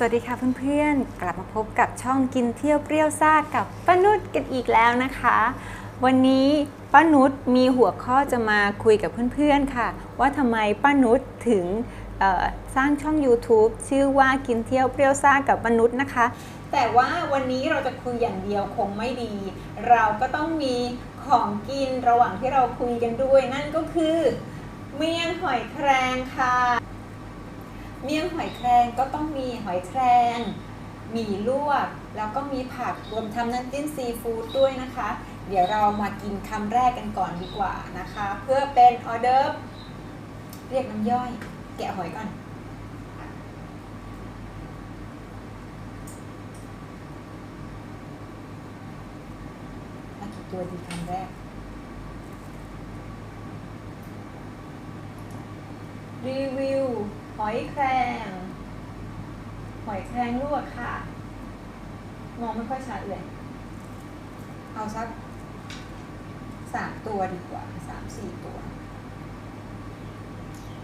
สวัสดีค่ะเพื่อนๆ กลับมาพบกับช่องกินเที่ยวเปรี้ยวซ่ากับป้านุชกันอีกแล้วนะคะ วันนี้ป้านุชมีหัวข้อจะมาคุยกับเพื่อนๆค่ะ ว่าทำไมป้านุชถึงสร้างช่อง YouTube ชื่อว่ากินเที่ยวเปรี้ยวซ่ากับป้านุชนะคะ แต่ว่าวันนี้เราจะคุยอย่างเดียวคงไม่ดี เราก็ต้องมีของกินระหว่างที่เราคุยกันด้วย นั่นก็คือ เมี่ยงหอยแครงค่ะ เมี่ยงหอยแครงก็ต้องมีหอยแครงหมี่ลวก แล้วก็มีผักรวมทำน้ำจิ้มซีฟู้ดด้วยนะคะ เดี๋ยวเรามากินคำแรกกันก่อนดีกว่านะคะ เพื่อเป็นออเดิร์เรียกน้ำย่อย แกะหอยก่อนมากี่ตัวดีคำแรกรีวิว หอยแครง หอยแครงลวกค่ะ มองไม่ค่อยชัดเลย เอาสักสามตัวดีกว่าสามสี่ตัว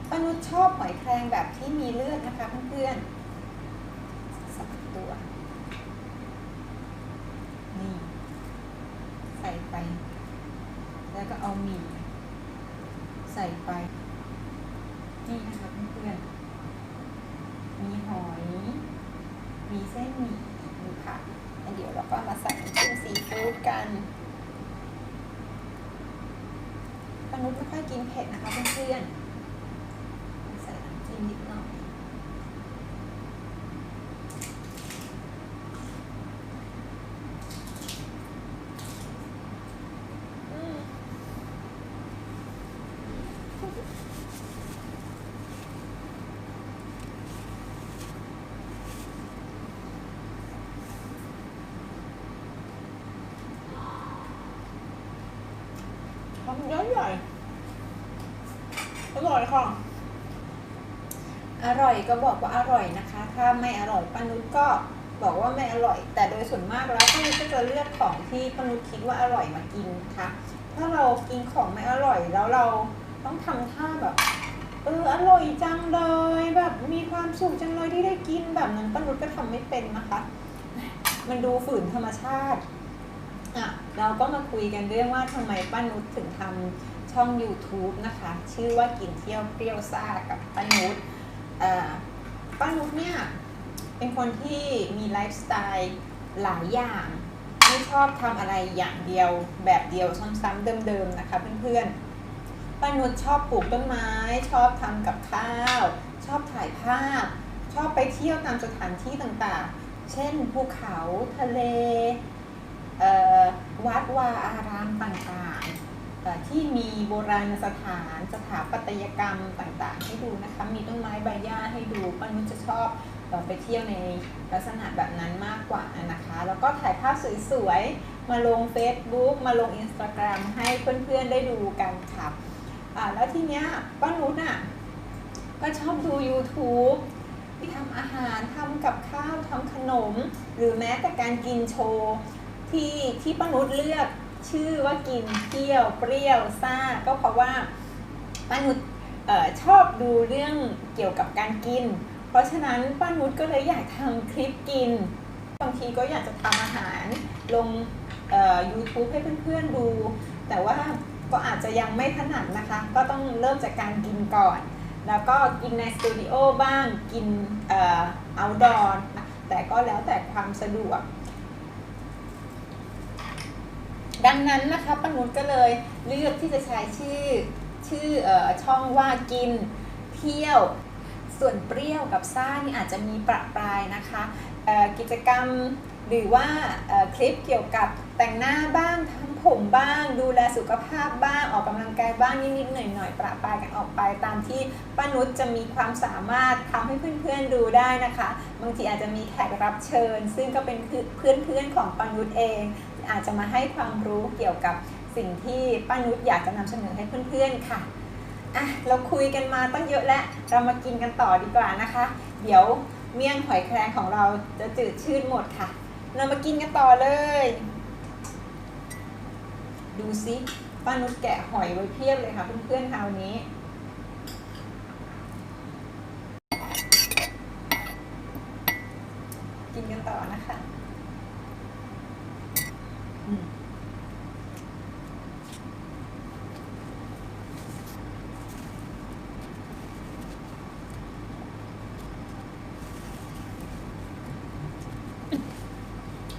ป้านุชชอบหอยแครงแบบที่มีเลือดนะคะเพื่อนๆสามตัว นี่ ใส่ไป แล้วก็เอาหมี่ใส่ไป นี่นะคะเพื่อนๆ มีหอย มีเส้นหมี่มีผักแล้วเดี๋ยวเราก็มาใส่น้ำจิ้มซีฟู้ดกันปานุษไม่ค่อยกินเผ็ดนะคะเพื่อนๆใส่น้ำจิ้มนิดหน่อย อืม ทำใหญ่ใหญ่อร่อยค่ะ อร่อยก็บอกว่าอร่อยนะคะ ถ้าไม่อร่อยป้านุชก็บอกว่าไม่อร่อย แต่โดยส่วนมากแล้วป้านุชก็จะเลือกของที่ป้านุชคิดว่าอร่อยมากินค่ะ ถ้าเรากินของไม่อร่อยแล้วเราต้องทำท่าแบบเอออร่อยจังเลยแบบมีความสุขจังเลยที่ได้กินแบบนั้นป้านุชก็ทำไม่เป็นนะคะ มันดูฝืนธรรมชาติอะ เราก็มาคุยกันเรื่องว่าทำไมป้านุชถึงทำช่อง YouTube นะคะ ชื่อว่ากินเที่ยวเปรี้ยวซ่ากับป้านุชป้านุชเนี่ยเป็นคนที่มีไลฟ์สไตล์หลายอย่างไม่ชอบทำอะไรอย่างเดียวแบบเดียวซ้ำๆเดิมๆนะคะเพื่อนๆป้านุชชอบปลูกต้นไม้ ชอบทำกับข้าว ชอบถ่ายภาพ ชอบไปเที่ยวตามสถานที่ต่างๆ เช่นภูเขาทะเล วัดวาอารามต่างๆที่มีโบราณสถานสถาปัตยกรรมต่างๆ ให้ดูนะคะ มีต้นไม้ใบหญ้าให้ดูป้านุชจะชอบไปเที่ยวในลักษณะแบบนั้นมากกว่านะคะ แล้วก็ถ่ายภาพสวยๆ มาลง Facebook มาลง Instagram ให้เพื่อนๆได้ดูกันค่ะแล้วทีเนี้ยป้านุชอะก็ชอบดู YouTube ที่ทำอาหารทำกับข้าวทำขนม หรือแม้แต่การกินโชว์ ที่ที่ป้านุชเลือกชื่อว่ากินเที่ยวเปรี้ยวซ่าก็เพราะว่าป้านุชชอบดูเรื่องเกี่ยวกับการกิน เพราะฉะนั้นป้านุชก็เลยอยากทำคลิปกิน บางทีก็อยากจะทำอาหารลงเอ่อ YouTube ให้เพื่อนๆดู แต่ว่าก็อาจจะยังไม่ถนัดนะคะ ก็ต้องเริ่มจากการกินก่อน แล้วก็กินในสตูดิโอบ้าง กินเอ่อ outdoor แต่ก็แล้วแต่ความสะดวก ดังนั้นนะคะป้านุชก็เลยเลือกที่จะใช้ชื่อชื่ออช่องว่ากินเที่ยว ส่วนเปรี้ยวกับซ่านี่อาจจะมีประปรายนะคะกิจกรรมหรือว่าคลิปเกี่ยวกับแต่งหน้าบ้างทำผมบ้าง ดูแลสุขภาพบ้างออกกำลังกายบ้างนิดๆหน่อยๆประปรายกันออกไปตามที่ป้านุชจะมีความสามารถทำให้เพื่อนๆดูได้นะคะ บางทีอาจจะมีแขกรับเชิญ ซึ่งก็เป็นเพื่อนๆของป้านุชเอง อาจจะมาให้ความรู้เกี่ยวกับสิ่งที่ป้านุชอยากจะนำเสนอให้เพื่อนๆค่ะอะ เราคุยกันมาตั้งเยอะแล้ว เรามากินกันต่อดีกว่านะคะ เดี๋ยวเมี่ยงหอยแครงของเราจะจืดชืดหมดค่ะ เรามากินกันต่อเลย ดูซิป้านุชแกะหอยไว้เพียบเลยค่ะเพื่อนๆคราวนี้กินกันต่อนะคะ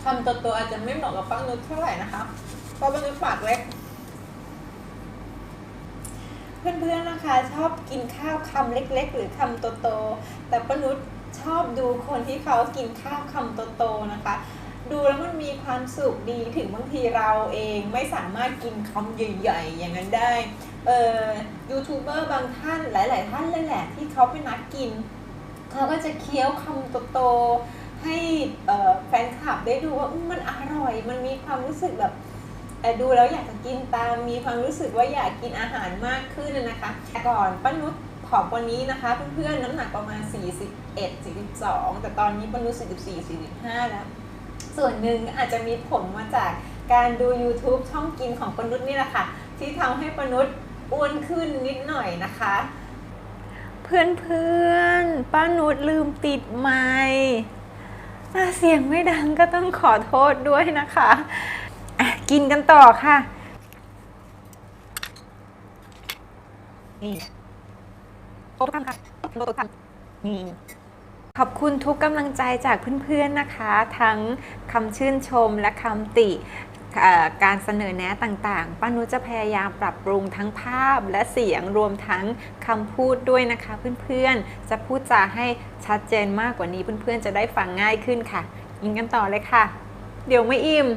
คำตัวๆอาจจะไม่เหมาะกับป้านุชเท่าไหร่นะคะ เพราะป้านุชปากเล็ก เพื่อนๆนะคะ ชอบกินข้าวคำเล็ก ๆ หรือคำโตๆแต่ป้านุชชอบดูคนที่เขากินข้าวคำโตๆนะคะ ดูแล้วมันมีความสุขดีถึงบางทีเราเองไม่สามารถกินคำใหญ่ๆ อย่างนั้นได้ เอ่อยูทูบเบอร์บางท่านหลาย ๆ ท่านเลยแหละที่เขาเป็นนักกิน เขาก็จะเคี้ยวคำโตๆ ให้แฟนคลับได้ดูว่ามันอร่อย มันมีความรู้สึกแบบดูแล้วอยากจะกินตาม มีความรู้สึกว่าอยากกินอาหารมากขึ้นนะคะแต่ก่อนป้านุชผอมกว่านี้นะคะ เพื่อนๆน้ำหนักประมาณ 41 42 แต่ตอนนี้ป้านุช44 45 แล้ว ส่วนหนึ่งอาจจะมีผลมาจากการดู YouTube ช่องกินของป้านุชนี่แหละค่ะ ที่ทำให้ป้านุชอ้วนขึ้นนิดหน่อยนะคะ เพื่อนๆป้านุชลืมติดไมค์ เสียงไม่ดังก็ต้องขอโทษด้วยนะคะอะกินกันต่อค่ะนี่โต๊ะคำค่ะโต๊ะคำนี่ขอบคุณทุกกำลังใจจากเพื่อนๆนะคะ ทั้งคำชื่นชมและคำติ การเสนอแนะต่างๆ ป้านุจะพยายามปรับปรุงทั้งภาพและเสียงรวมทั้งคำพูดด้วยนะคะเพื่อนๆ จะพูดจาให้ชัดเจนมากกว่านี้เพื่อนๆ จะได้ฟังง่ายขึ้นค่ะยิงกันต่อเลยค่ะ เดี๋ยวไม่อิ่ม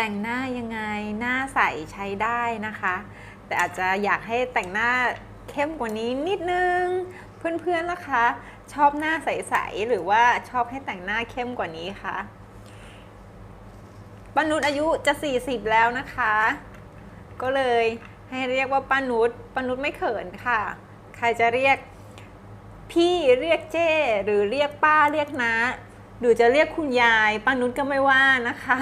แต่งหน้ายังไงหน้าใสใช้ได้นะคะ แต่อาจจะอยากให้แต่งหน้าเข้มกว่านี้นิดนึง เพื่อนๆล่ะคะ ชอบหน้าใสๆหรือว่าชอบให้แต่งหน้าเข้มกว่านี้คะป้านุชอายุจะ 40 แล้วนะคะ ก็เลยให้เรียกว่าป้านุชป้านุชไม่เขินค่ะ ใครจะเรียกพี่เรียกเจ้หรือเรียกป้าเรียกน้าหรือจะเรียกคุณยายป้านุชก็ไม่ว่านะคะ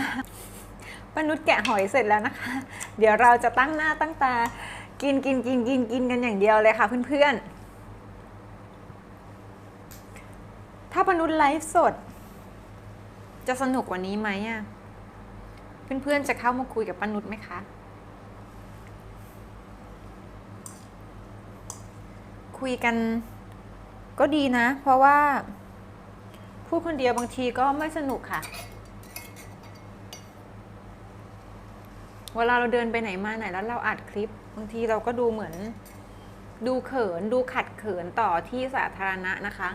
ป้านุชแกะหอยเสร็จแล้วนะคะ เดี๋ยวเราจะตั้งหน้าตั้งตา กินกินกินกินกินกันอย่างเดียวเลยค่ะเพื่อนๆ ถ้าป้านุชไลฟ์สด จะสนุกกว่านี้ไหมอะ เพื่อนๆ จะเข้ามาคุยกับป้านุชไหมคะ คุยกันก็ดีนะ เพราะว่าพูดคนเดียวบางทีก็ไม่สนุกค่ะ เวลาเราเดินไปไหนมาไหนแล้วเราอัดคลิปบางทีเราก็ดูเหมือน ดูเขินดูขัดเขินต่อที่สาธารณะนะคะ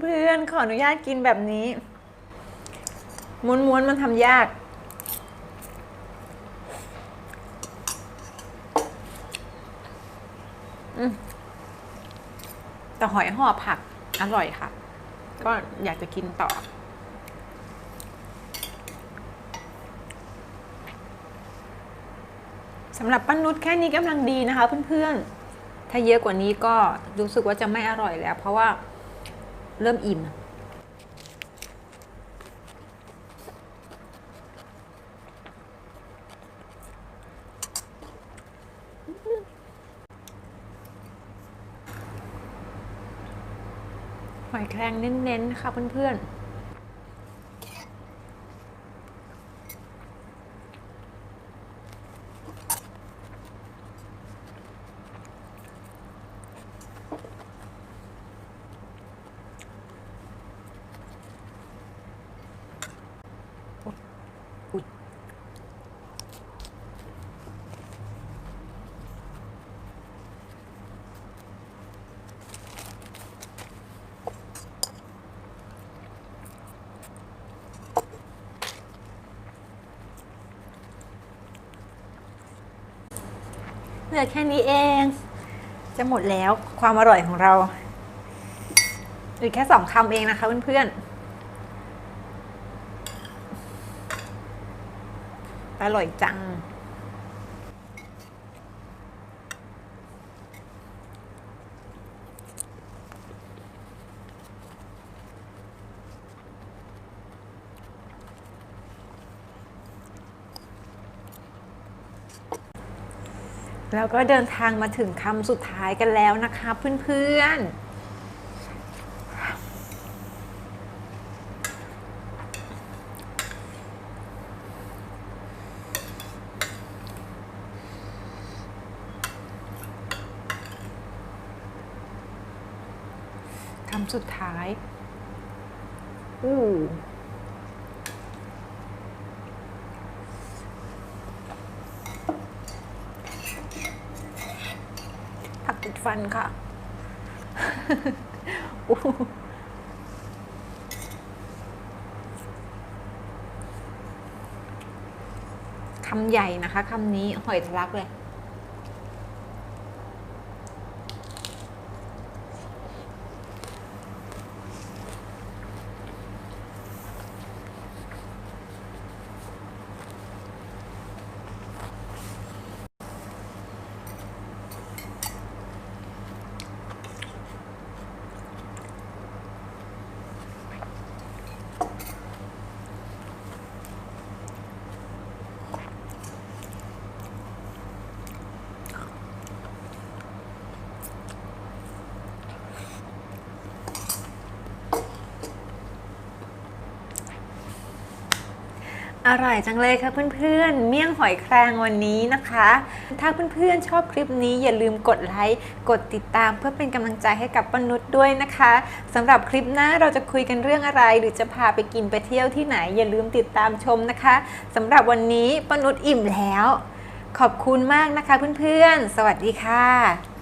เพื่อนๆขออนุญาตกินแบบนี้ ม้วนๆมันทำยากแต่หอยห่อผัก อร่อยค่ะ ก็อยากจะกินต่อ สำหรับป้านุชแค่นี้กำลังดีนะคะเพื่อนๆ ถ้าเยอะกว่านี้ก็รู้สึกว่าจะไม่อร่อยแล้ว เพราะว่าเริ่มอิ่ม หอยแครงเน้นๆค่ะเพื่อนๆ ลือแค่นี้เอง จะหมดแล้วความอร่อยของเราอีกแค่สองคำเองนะคะเพื่อนๆอร่อยจัง แล้วก็เดินทางมาถึงคำสุดท้ายกันแล้วนะคะเพื่อนๆคำสุดท้าย อู้ผักติด ฟันค่ะอู้คำใหญ่นะคะคำนี้หอยทะลักเลย อร่อยจังเลยค่ะเพื่อนๆ เมี่ยงหอยแครงวันนี้นะคะ ถ้าเพื่อนๆชอบคลิปนี้อย่าลืมกดไลค์ กดติดตามเพื่อเป็นกำลังใจให้กับปนุษย์ด้วยนะคะสำหรับคลิปหน้าเราจะคุยกันเรื่องอะไร หรือจะพาไปกินไปเที่ยวที่ไหน อย่าลืมติดตามชมนะคะสำหรับวันนี้ปนุษย์อิ่มแล้ว ขอบคุณมากนะคะเพื่อนๆ สวัสดีค่ะ